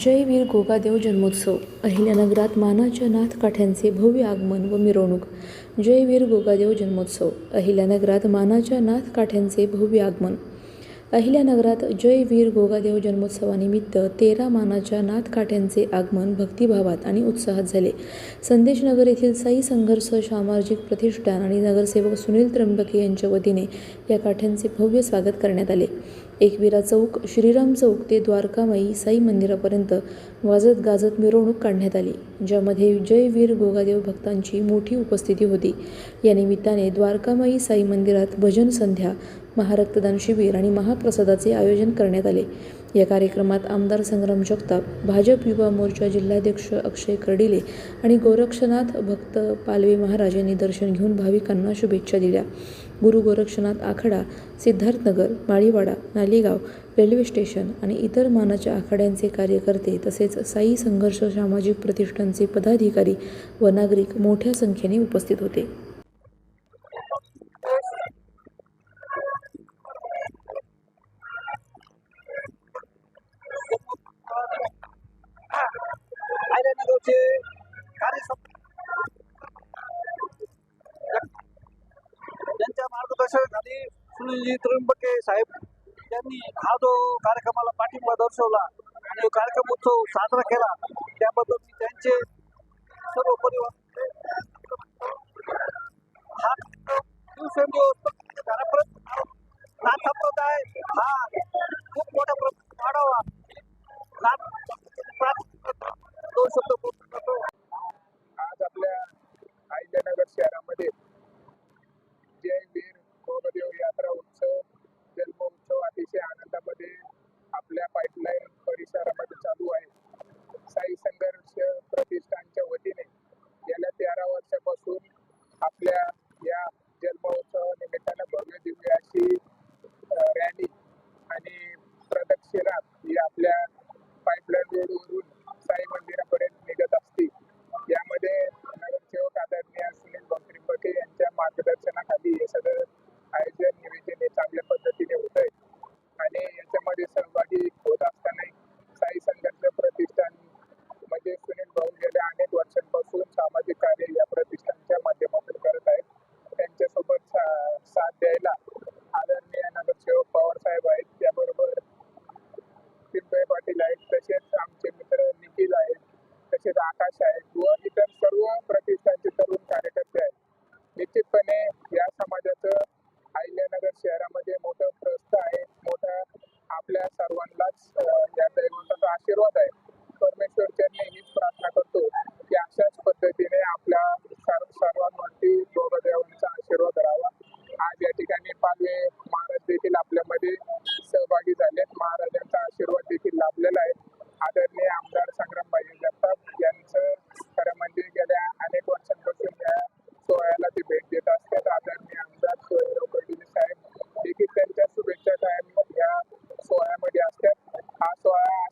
जय वीर गोगादेव जन्मोत्सव. अहिल्यानगरात मानाच्या नाथकाठ्यांचे भव्य आगमन व मिरवणूक. जय वीर गोगादेव जन्मोत्सव. अहिल्यानगरात मानाच्या नाथकाठ्यांचे भव्य आगमन. अहिल्यानगरात जय वीर गोगादेव जन्मोत्सवानिमित्त तेरा मानाच्या नाथकाठ्यांचे आगमन भक्तिभावात आणि उत्साहात झाले. संदेशनगर येथील साई संघर्ष सामाजिक प्रतिष्ठान आणि नगरसेवक सुनील त्र्यंबके यांच्या वतीने या काठ्यांचे भव्य स्वागत करण्यात आले. एकविरा चौक श्रीराम चौक ते द्वारकामाई साई मंदिरापर्यंत वाजत गाजत मिरवणूक काढण्यात आली ज्यामध्ये जयवीर गोगादेव भक्तांची मोठी उपस्थिती होती. या निमित्ताने द्वारकामाई साई मंदिरात भजन संध्या महारक्तदान शिबिर आणि महाप्रसादाचे आयोजन करण्यात आले. या कार्यक्रमात आमदार संग्राम जगताप भाजप युवा मोर्चा जिल्हाध्यक्ष अक्षय कर्डिले आणि गोरक्षनाथ भक्त पालवे महाराज यांनी दर्शन घेऊन भाविकांना शुभेच्छा दिल्या. गुरु गोरक्षनाथ आखाडा सिद्धार्थनगर माळीवाडा नालेगाव रेल्वे स्टेशन आणि इतर मानाच्या आखाड्यांचे कार्यकर्ते तसेच साई संघर्ष सामाजिक प्रतिष्ठानचे पदाधिकारी व नागरिक मोठ्या संख्येने उपस्थित होते. त्यांच्या मार्गदर्शनाखाली सुनीलजी त्र्यंबके साहेब यांनी हा जो कार्यक्रमाला पाठिंबा दर्शवला आणि जो कार्यक्रम उत्सव साजरा केला त्याबद्दल मी त्यांचे सर्व परिवार हा दिवसेंदिवस कार्यक्रम संप्रदाय हा खूप मोठ्या प्रमाणात वाढावा. दोन शब्द बोलू करतो आज आपल्या अहिल्यानगर शहरामध्ये जय वीर गोगदेव यात्रा उत्सव जन्मोत्सव अतिशय आनंदामध्ये आपल्या पाईपलाईन परिसरामध्ये चालू आहे साई संघर्ष प्रतिष्ठानच्या वतीने गेल्या तेरा वर्षापासून आपल्या या जन्मोत्सवा निमित्तानं भव्य दिव्य अशी अ, रॅली आणि प्रदक्षिणा ही आपल्या पाईपलाईन साई मंदिरापर्यंत निघत असते यामध्ये नगरसेवक आदरणीय सुनील त्र्यंबके यांच्या मार्गदर्शनाखाली हे सगळं आयोजन नियोजन हे चांगल्या पद्धतीने होत आहे. आणि याच्यामध्ये सहभागी होत असताना साई संघर्ष प्रतिष्ठान म्हणजे सुनील भाऊ गेल्या अनेक वर्षांपासून सामाजिक कार्य या प्रतिष्ठानच्या माध्यमातून करत आहेत. त्यांच्यासोबत सा- साथ द्यायला आदरणीय नगरसेवक पवार साहेब आहेत. त्याबरोबर पाटील आहेत. तसेच पाटील आहेत तसेच आकाश आहेत व इतर सर्व प्रतिष्ठानचे तरुण कार्यकर्ते आहेत. निश्चितपणे या समाज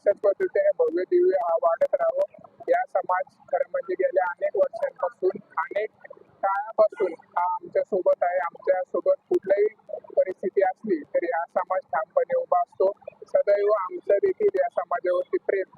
अशाच पद्धतीने भव्य दिव्य हा वाढत राहावं या समाज खरं म्हणजे गेल्या अनेक वर्षांपासून अनेक काळापासून हा आमच्यासोबत आहे. आमच्यासोबत कुठल्याही परिस्थिती असली तरी हा समाज ठामपणे उभा असतो. सदैव आमचं देखील या समाजावरती प्रेम